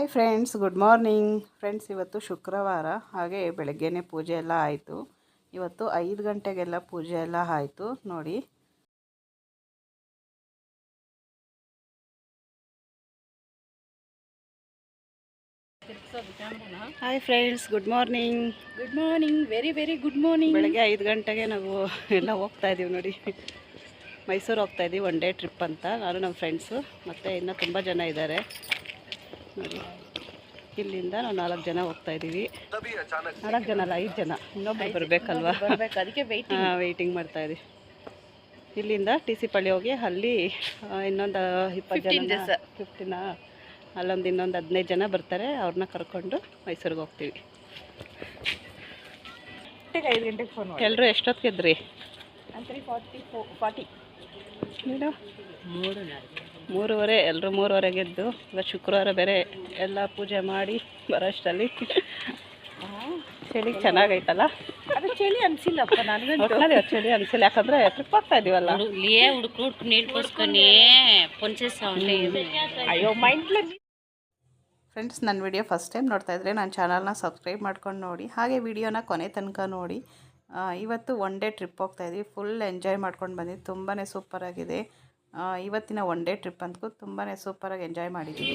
Hi friends good morning friends ಇವತ್ತು ಶುಕ್ರವಾರ ಹಾಗೆ ಬೆಳಗ್ಗೆನೇ ಪೂಜೆ ಎಲ್ಲ ಆಯಿತು. ಇವತ್ತು ಐದು ಗಂಟೆಗೆಲ್ಲ ಪೂಜೆ ಎಲ್ಲ ಆಯಿತು. ನೋಡಿ. Hi friends good morning good morning very very good morning ಬೆಳಗ್ಗೆ ಐದು ಗಂಟೆಗೆ ನಾವು ಎಲ್ಲ ಹೋಗ್ತಾ ಇದ್ದೀವಿ ನೋಡಿ. ಮೈಸೂರು ಹೋಗ್ತಾ ಇದ್ದೀವಿ ಒನ್ ಡೇ ಟ್ರಿಪ್ ಅಂತ. ನಾನು ನಮ್ಮ ಫ್ರೆಂಡ್ಸು ಮತ್ತು ಇನ್ನೂ ತುಂಬ ಜನ ಇದ್ದಾರೆ. ನೋಡಿ. ಇಲ್ಲಿಂದ ನಾವು ನಾಲ್ಕು ಜನ ಹೋಗ್ತಾ ಇದ್ದೀವಿ. ನಾಲ್ಕು ಜನ ಅಲ್ಲ ಐದು ಜನ. ಇನ್ನೊಬ್ಬರು ಬರಬೇಕಲ್ವಾ? ಅದಕ್ಕೆ ವೆಯ್ಟ್ ವೆಯ್ಟಿಂಗ್ ಮಾಡ್ತಾ ಇದ್ದೀವಿ. ಇಲ್ಲಿಂದ ಟಿ ಸಿ ಪಳ್ಳಿ ಹೋಗಿ ಅಲ್ಲಿ ಇನ್ನೊಂದು ಇಪ್ಪತ್ತು 15 ಜನ ದಿವ್ಸ. ಫಿಫ್ಟಿನ ಅಲ್ಲೊಂದು ಇನ್ನೊಂದು ಹದಿನೈದು ಜನ ಬರ್ತಾರೆ. ಅವ್ರನ್ನ ಕರ್ಕೊಂಡು ಮೈಸೂರಿಗೆ ಹೋಗ್ತೀವಿ. ಐದು ಗಂಟೆಗೆ ಫೋನ್ ಮಾಡಿ. ಎಲ್ಲರೂ ಎಷ್ಟೊತ್ತಿಗೆದ್ರಿ ತ್ರೀ ಫಾರ್ಟಿ ಫೋ ಫಾರ್ಟಿ ನೀನು? ಮೂರುವರೆ ಎಲ್ಲರೂ ಮೂರುವರೆಗೆದ್ದು ಈಗ ಶುಕ್ರವಾರ ಬೇರೆ ಎಲ್ಲ ಪೂಜೆ ಮಾಡಿ ಬರೋಷ್ಟಲ್ಲಿ. ಚಳಿ ಚೆನ್ನಾಗೈತಲ್ಲ? ಅದು ಚಳಿ ಅನ್ಸಿಲ್ಲಪ್ಪ ನನಗೆ ಚಳಿ ಅನಿಸಿಲ್ಲ ಯಾಕಂದರೆ ಟ್ರಿಪ್ ಹೋಗ್ತಾ ಇದೀವಲ್ಲ. ಅಯ್ಯೋ ಫ್ರೆಂಡ್ಸ್ ನನ್ನ ವಿಡಿಯೋ ಫಸ್ಟ್ ಟೈಮ್ ನೋಡ್ತಾ ಇದ್ರೆ ನನ್ನ ಚಾನಲ್ನ ಸಬ್ಸ್ಕ್ರೈಬ್ ಮಾಡ್ಕೊಂಡು ನೋಡಿ ಹಾಗೆ ವಿಡಿಯೋನ ಕೊನೆ ತನಕ ನೋಡಿ. ಇವತ್ತು ಒನ್ ಡೇ ಟ್ರಿಪ್ ಹೋಗ್ತಾ ಇದ್ವಿ ಫುಲ್ ಎಂಜಾಯ್ ಮಾಡ್ಕೊಂಡು ಬಂದಿದ್ದು ತುಂಬಾ ಸೂಪರಾಗಿದೆ ಇವತ್ತಿನ ಒನ್ ಡೇ ಟ್ರಿಪ್ ಅಂತೂ ತುಂಬಾ ಸೂಪರಾಗಿ ಎಂಜಾಯ್ ಮಾಡಿದ್ದೀವಿ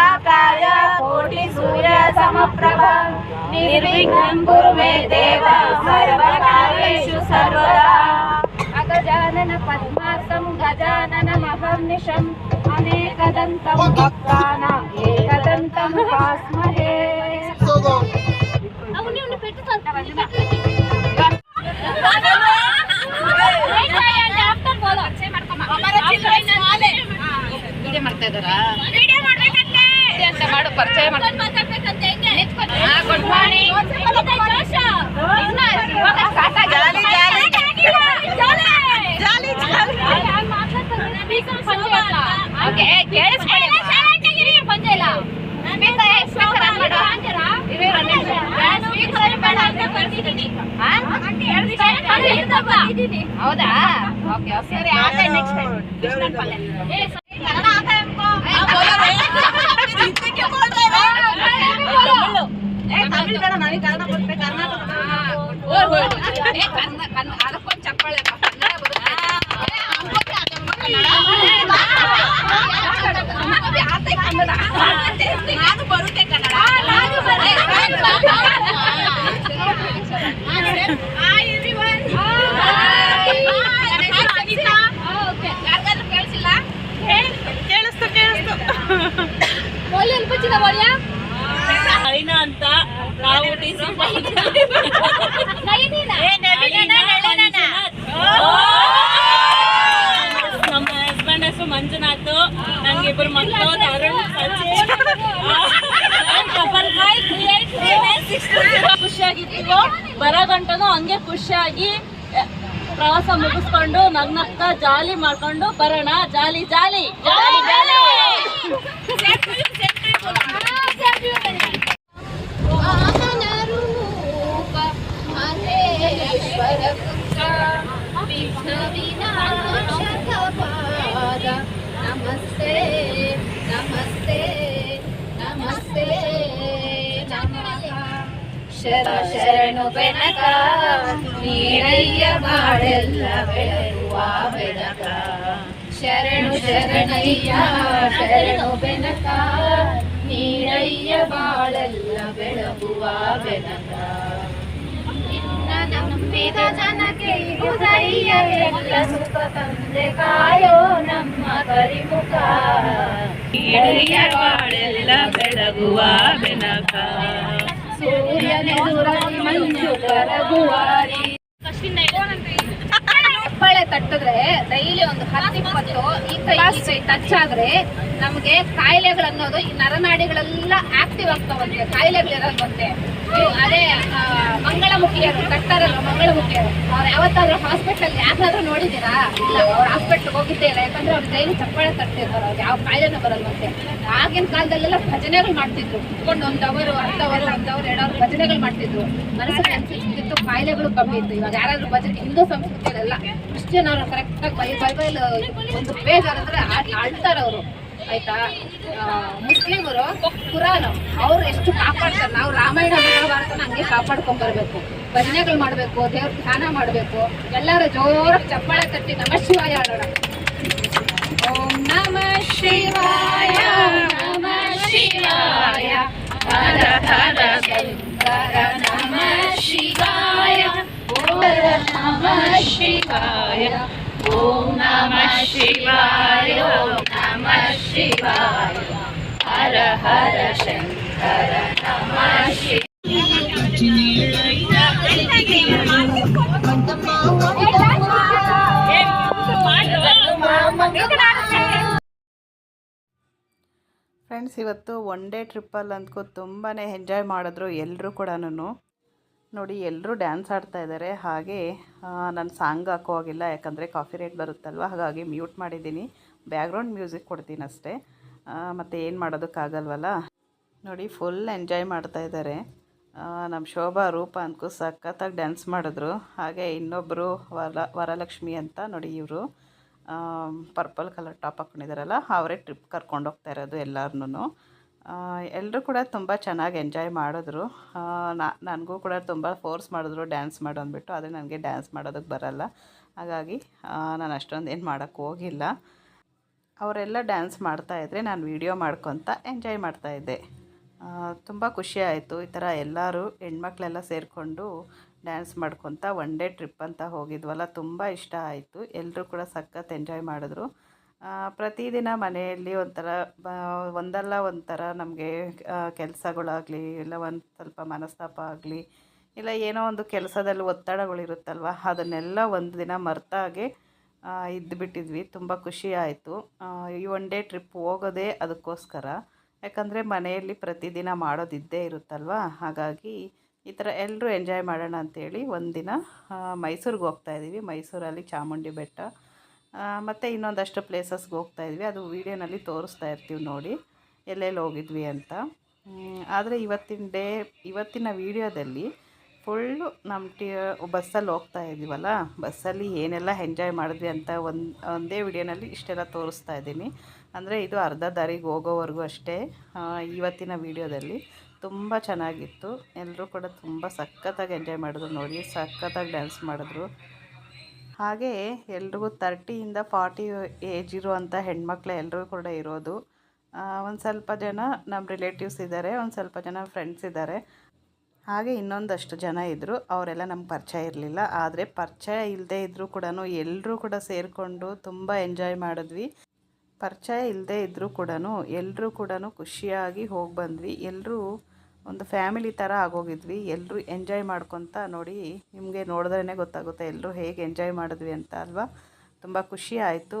మహాకాయ కోటి సూర్య సమప్రభ. నిర్విఘ్నం కురు మే దేవ సర్వకార్యేషు సర్వదా. అగజానన పద్మాసం గజానన మహర్నిషం అనేకదంతం భక్తానాం ఏకదంతం పాస్మహే అవును పెట్టు ಜಾಲಿ, ಓಕೆ ಕೇಳಿಸ್ಕೊಳ್ಳಿ ಹೌದಾ ಓಕೆ ಓಕೆ ಸರಿ ಆತ ನೆಕ್ಸ್ಟ್ ಟೈಮ್ ತಮಿಳ್ ಬೇಡ ನನಗೆ ಕನ್ನಡ ಬರುತ್ತೆ ಕರ್ನಾಟಕ ಚಪ್ಪಾಳೆ ಕನ್ನಡ ನಾನು ಬರುತ್ತೆ ಕನ್ನಡ. ಖುಷಿಯಾಗಿದ್ದೀವೋ ಬರೋ ಗಂಟನು ಹಂಗೆ ಖುಷಿಯಾಗಿ ಪ್ರವಾಸ ಮುಗಿಸ್ಕೊಂಡು, ನಗ್ನಗ್ತಾ ಜಾಲಿ ಮಾಡ್ಕೊಂಡು ಬರೋಣ. ಜಾಲಿ ಜಾಲಿ ಜಾಲಿ ಜಾಲಿ. ಶರ ಶರಣು ಬೆನಕ ನೀರಯ್ಯ ಬಾಳೆಲ್ಲ ಬೆಳಗುವ ಬೆನಕ ಶರಣು ಶರಣಯ್ಯ ಶರಣು ಬೆನಕ ನೀರಯ್ಯ ಬಾಳೆಲ್ಲ ಬೆಳಗುವ ಬೆನಕ ನಿನ್ನ ನಂಬಿದ ಜನಕ್ಕೆ ಇರುವುದಯ್ಯ ಎಲ್ಲ ಸುಖ ತಂದೆ ಕಾಯೋ ನಮ್ಮ ಕರಿಮುಖ ಹಿರಿಯ ಬಾಳೆಲ್ಲ ಬೆಳಗುವ ಬೆನಕ ಸೂರ್ಯನೆದುರಲ್ಲಿ ಮಂಜು ಕರಗುವಾರಿ ಬಳೆ ತಟ್ಟಿದ್ರೆ ಡೈಲಿ ಒಂದು ಹತ್ತಿಪ್ಪತ್ತು ಈ ಕೈ ಕೈ ಟಚ್ ಆದ್ರೆ ನಮಗೆ ಕಾಯಿಲೆಗಳನ್ನೋದು ಈ ನರನಾಡಿಗಳೆಲ್ಲ ಆಕ್ಟಿವ್ ಆಗ್ತಾವಂತೆ ಕಾಯಿಲೆಗಳಿರೋದಂತೆ ಇವು ಅದೇ ಮಂಗಳಮುಖಿಯರು ಕಟ್ಟಾರಲ್ಲ ಮಂಗಳಮುಖಿಯರು. ಅವ್ರು ಯಾವತ್ತಾದ್ರೂ ಹಾಸ್ಪಿಟಲ್ ಯಾಕಾದ್ರೂ ನೋಡಿದ್ದೀರಾ? ಇಲ್ಲ, ಅವ್ರ ಹಾಸ್ಪಿಟ್ಲ್ ಹೋಗಿದ್ದೇ ಇಲ್ಲ ಯಾಕಂದ್ರೆ ಅವ್ರ ಕೈಲಿ ಚಪ್ಪಾಳೆ ತಟ್ಟಿರ್ತಾರೆ. ಅವ್ರು ಯಾವ ಕಾಯಿಲೆನೂ ಬರಲ್ವಂತೆ ಆಗಿನ ಕಾಲದಲ್ಲೆಲ್ಲ ಭಜನೆಗಳು ಮಾಡ್ತಿದ್ರು. ಕುತ್ಕೊಂಡು ಒಂದ್ ಅವರು ಅರ್ಧ ಅವರು ಒಂದ್ ಅವ್ರು ಎರಡು ಅವ್ರು ಭಜನೆಗಳು ಮಾಡ್ತಿದ್ರು. ಮನಸ್ಸಿಗೆ ಅನ್ಸಿಸ್ತಿತ್ತು ಕಾಯಿಲೆಗಳು ಕಮ್ಮಿ ಇತ್ತು. ಇವಾಗ ಯಾರಾದ್ರೂ ಭಜನೆ, ಹಿಂದೂ ಸಂಸ್ಕೃತಿಯಲ್ಲೆಲ್ಲ ಕ್ರಿಶ್ಚಿಯನ್ ಅವರು ಕರೆಕ್ಟಾಗಿ ಬೈ, ಬೈಬಲ್ ಒಂದು ಪೇಜ್ ಅಂದ್ರೆ ಅಳ್ತಾರೆ ಅವರು ಆಯ್ತಾ? ಮುಸ್ಲಿಮರು ಕುರಾನ್ ಅವ್ರು ಎಷ್ಟು ಕಾಪಾಡ್ತಾರೆ. ನಾವು ರಾಮಾಯಣ, ಮಹಾಭಾರತನ ಹಂಗೆ ಕಾಪಾಡ್ಕೊಂಡ್ ಬರ್ಬೇಕು. ಭಜನೆಗಳು ಮಾಡಬೇಕು, ದೇವ್ರ ಧ್ಯಾನ ಮಾಡಬೇಕು. ಎಲ್ಲರೂ ಜೋರಾಗಿ ಚಪ್ಪಾಳೆ ತಟ್ಟಿ ನಮ ಶಿವಾಯ ಆಡೋಣ. ನಮ ಶಿವಾಯ ನಮ ಶಿವಾಯ ಹರ ಹರ ಶಂಕರ ನಮ ಶಿವಾಯ ಓಂ ನಮ ಶಿವಾಯ ಓಂ ನಮ ಶಿವಾಯ ಓಂ ನಮ ಶಿವಾಯ ಹರ ಹರ ಶಂಕರ ಫ್ರೆಂಡ್ಸ್ ಇವತ್ತು ಒನ್ ಡೇ ಟ್ರಿಪ್ಪಲ್ಲಿ ಅಂದ್ಕೋ ತುಂಬಾ ಎಂಜಾಯ್ ಮಾಡಿದ್ರು ಎಲ್ಲರೂ ಕೂಡ ನೋಡಿ ಎಲ್ಲರೂ ಡ್ಯಾನ್ಸ್ ಆಡ್ತಾ ಇದ್ದಾರೆ ಹಾಗೆ ನಾನು ಸಾಂಗ್ ಹಾಕೋ ಆಗಿಲ್ಲ ಯಾಕಂದರೆ ಕಾಫಿ ರೇಟ್ ಬರುತ್ತಲ್ವ? ಹಾಗಾಗಿ ಮ್ಯೂಟ್ ಮಾಡಿದ್ದೀನಿ. ಬ್ಯಾಕ್ಗ್ರೌಂಡ್ ಮ್ಯೂಸಿಕ್ ಕೊಡ್ತೀನಿ ಅಷ್ಟೇ. ಮತ್ತು ಏನು ಮಾಡೋದಕ್ಕಾಗಲ್ವಲ್ಲ ನೋಡಿ ಫುಲ್ ಎಂಜಾಯ್ ಮಾಡ್ತಾ ಇದ್ದಾರೆ ನಮ್ಮ ಶೋಭಾ, ರೂಪ ಅಂದ್ಕೋ ಸಖತ್ತಾಗಿ ಡ್ಯಾನ್ಸ್ ಮಾಡಿದ್ರು. ಹಾಗೆ ಇನ್ನೊಬ್ಬರು ವರ, ವರಲಕ್ಷ್ಮಿ ಅಂತ, ನೋಡಿ ಇವರು. ಪರ್ಪಲ್ ಕಲರ್ ಟಾಪ್ ಹಾಕ್ಕೊಂಡಿದ್ದಾರಲ್ಲ ಅವರೇ ಟ್ರಿಪ್ ಕರ್ಕೊಂಡು ಹೋಗ್ತಾ ಇರೋದು ಎಲ್ಲರನ್ನೂ. ಎಲ್ಲರೂ ಕೂಡ ತುಂಬ ಚೆನ್ನಾಗಿ ಎಂಜಾಯ್ ಮಾಡಿದ್ರು. ನನಗೂ ಕೂಡ ತುಂಬ ಫೋರ್ಸ್ ಮಾಡಿದ್ರು ಡ್ಯಾನ್ಸ್ ಮಾಡು ಅಂದ್ಬಿಟ್ಟು, ಆದರೆ ನನಗೆ ಡ್ಯಾನ್ಸ್ ಮಾಡೋದಕ್ಕೆ ಬರಲ್ಲ. ಹಾಗಾಗಿ ನಾನು ಅಷ್ಟೊಂದು ಏನು ಮಾಡೋಕ್ಕೆ ಹೋಗಿಲ್ಲ. ಅವರೆಲ್ಲ ಡ್ಯಾನ್ಸ್ ಮಾಡ್ತಾಯಿದ್ರೆ ನಾನು ವೀಡಿಯೋ ಮಾಡ್ಕೊತ ಎಂಜಾಯ್ ಮಾಡ್ತಾಯಿದ್ದೆ ತುಂಬ ಖುಷಿ ಆಯಿತು. ಈ ಥರ ಎಲ್ಲರೂ ಹೆಣ್ಮಕ್ಳೆಲ್ಲ ಸೇರಿಕೊಂಡು ಡ್ಯಾನ್ಸ್ ಮಾಡ್ಕೊತ ಒನ್ ಡೇ ಟ್ರಿಪ್ ಅಂತ ಹೋಗಿದ್ವಲ್ಲ, ತುಂಬ ಇಷ್ಟ ಆಯಿತು. ಎಲ್ಲರೂ ಕೂಡ ಸಖತ್ ಎಂಜಾಯ್ ಮಾಡಿದ್ರು. ಪ್ರತಿದಿನ ಮನೆಯಲ್ಲಿ ಒಂಥರ ಒಂದಲ್ಲ ಒಂಥರ ನಮಗೆ ಕೆಲಸಗಳಾಗಲಿ, ಇಲ್ಲ ಒಂದು ಸ್ವಲ್ಪ ಮನಸ್ತಾಪ ಆಗಲಿ, ಇಲ್ಲ ಏನೋ ಒಂದು ಕೆಲಸದಲ್ಲಿ ಒತ್ತಡಗಳಿರುತ್ತಲ್ವ ಅದನ್ನೆಲ್ಲ ಒಂದು ದಿನ ಮರ್ತಾಗೆ ಇದ್ದುಬಿಟ್ಟಿದ್ವಿ ತುಂಬ ಖುಷಿ ಆಯಿತು. ಈ ಒನ್ ಡೇ ಟ್ರಿಪ್ ಹೋಗೋದೇ ಅದಕ್ಕೋಸ್ಕರ. ಯಾಕಂದರೆ ಮನೆಯಲ್ಲಿ ಪ್ರತಿದಿನ ಮಾಡೋದಿದ್ದೇ ಇರುತ್ತಲ್ವ, ಹಾಗಾಗಿ ಈ ಥರ ಎಲ್ಲರೂ ಎಂಜಾಯ್ ಮಾಡೋಣ ಅಂಥೇಳಿ ಒಂದಿನ ಮೈಸೂರಿಗೆ ಹೋಗ್ತಾ ಇದ್ದೀವಿ ಮೈಸೂರಲ್ಲಿ ಚಾಮುಂಡಿ ಬೆಟ್ಟ ಮತ್ತು ಇನ್ನೊಂದಷ್ಟು ಪ್ಲೇಸಸ್ಗೆ ಹೋಗ್ತಾ ಇದ್ವಿ. ಅದು ವೀಡಿಯೋನಲ್ಲಿ ತೋರಿಸ್ತಾ ಇರ್ತೀವಿ ನೋಡಿ, ಎಲ್ಲೆಲ್ಲಿ ಹೋಗಿದ್ವಿ ಅಂತ. ಆದರೆ ಇವತ್ತಿನ ಡೇ, ಇವತ್ತಿನ ವೀಡಿಯೋದಲ್ಲಿ ಫುಲ್ಲು ನಮ್ಮ ಟಿ, ಬಸ್ಸಲ್ಲಿ ಹೋಗ್ತಾ ಇದ್ದೀವಲ್ಲ ಬಸ್ಸಲ್ಲಿ ಏನೆಲ್ಲ ಎಂಜಾಯ್ ಮಾಡಿದ್ವಿ ಅಂತ ಒಂದು, ಒಂದೇ ವಿಡಿಯೋನಲ್ಲಿ ಇಷ್ಟೆಲ್ಲ ತೋರಿಸ್ತಾ ಇದ್ದೀನಿ. ಅಂದರೆ ಇದು ಅರ್ಧ ದಾರಿಗೆ ಹೋಗೋವರೆಗೂ ಅಷ್ಟೇ. ಇವತ್ತಿನ ವೀಡಿಯೋದಲ್ಲಿ ತುಂಬ ಚೆನ್ನಾಗಿತ್ತು. ಎಲ್ಲರೂ ಕೂಡ ತುಂಬ ಸಖತ್ತಾಗಿ ಎಂಜಾಯ್ ಮಾಡಿದ್ರು ನೋಡಿ, ಸಖತ್ತಾಗಿ ಡ್ಯಾನ್ಸ್ ಮಾಡಿದ್ರು. ಹಾಗೇ ಎಲ್ರಿಗೂ ತರ್ಟಿಯಿಂದ ಫಾರ್ಟಿ ಏಜ್ ಇರುವಂಥ ಹೆಣ್ಮಕ್ಳು ಎಲ್ಲರೂ ಕೂಡ ಇರೋದು. ಒಂದು ಸ್ವಲ್ಪ ಜನ ನಮ್ಮ ರಿಲೇಟಿವ್ಸ್ ಇದ್ದಾರೆ, ಒಂದು ಸ್ವಲ್ಪ ಜನ ಫ್ರೆಂಡ್ಸ್ ಇದ್ದಾರೆ. ಹಾಗೆ ಇನ್ನೊಂದಷ್ಟು ಜನ ಇದ್ದರು ಅವರೆಲ್ಲ ನಮ್ಗೆ ಪರಿಚಯ ಇರಲಿಲ್ಲ. ಆದರೆ ಪರಿಚಯ ಇಲ್ಲದೆ ಇದ್ದರೂ ಕೂಡ ಎಲ್ಲರೂ ಕೂಡ ಸೇರಿಕೊಂಡು ತುಂಬ ಎಂಜಾಯ್ ಮಾಡಿದ್ವಿ. ಪರಿಚಯ ಇಲ್ಲದೆ ಇದ್ದರೂ ಕೂಡ ಎಲ್ಲರೂ ಕೂಡ ಖುಷಿಯಾಗಿ ಹೋಗಿ ಬಂದ್ವಿ. ಎಲ್ಲರೂ ಒಂದು ಫ್ಯಾಮಿಲಿ ಥರ ಆಗೋಗಿದ್ವಿ. ಎಲ್ಲರೂ ಎಂಜಾಯ್ ಮಾಡ್ಕೊತ ನೋಡಿ ನಿಮಗೆ ನೋಡಿದ್ರೇ ಗೊತ್ತಾಗುತ್ತೆ ಎಲ್ಲರೂ ಹೇಗೆ ಎಂಜಾಯ್ ಮಾಡಿದ್ವಿ ಅಂತ ಅಲ್ವಾ? ತುಂಬ ಖುಷಿ ಆಯಿತು.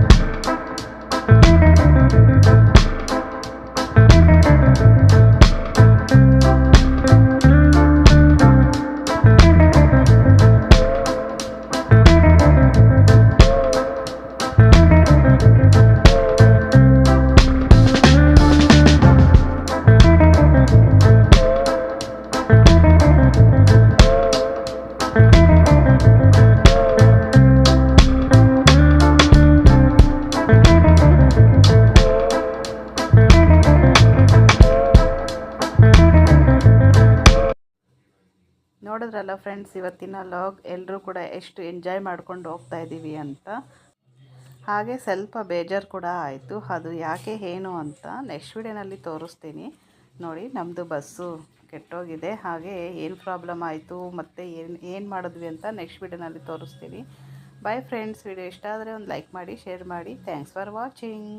ಫ್ರೆಂಡ್ಸ್ ಇವತ್ತಿನ ಲಾಗ್ ಎಲ್ಲರೂ ಕೂಡ ಎಷ್ಟು ಎಂಜಾಯ್ ಮಾಡ್ಕೊಂಡು ಹೋಗ್ತಾ ಇದ್ದೀವಿ ಅಂತ. ಹಾಗೆ ಸ್ವಲ್ಪ ಬೇಜಾರು ಕೂಡ ಆಯಿತು. ಅದು ಯಾಕೆ ಏನು ಅಂತ ನೆಕ್ಸ್ಟ್ ವಿಡಿಯೋನಲ್ಲಿ ತೋರಿಸ್ತೀನಿ. ನೋಡಿ ನಮ್ಮದು ಬಸ್ಸು ಕೆಟ್ಟೋಗಿದೆ. ಹಾಗೆ ಏನು ಪ್ರಾಬ್ಲಮ್ ಆಯಿತು, ಮತ್ತು ಏನು ಏನು ಮಾಡಿದ್ವಿ ಅಂತ ನೆಕ್ಸ್ಟ್ ವಿಡಿಯೋನಲ್ಲಿ ತೋರಿಸ್ತೀನಿ. ಬಾಯ್ ಫ್ರೆಂಡ್ಸ್ ವಿಡಿಯೋ ಇಷ್ಟ ಆದರೆ ಒಂದು ಲೈಕ್ ಮಾಡಿ ಶೇರ್ ಮಾಡಿ. Thanks for watching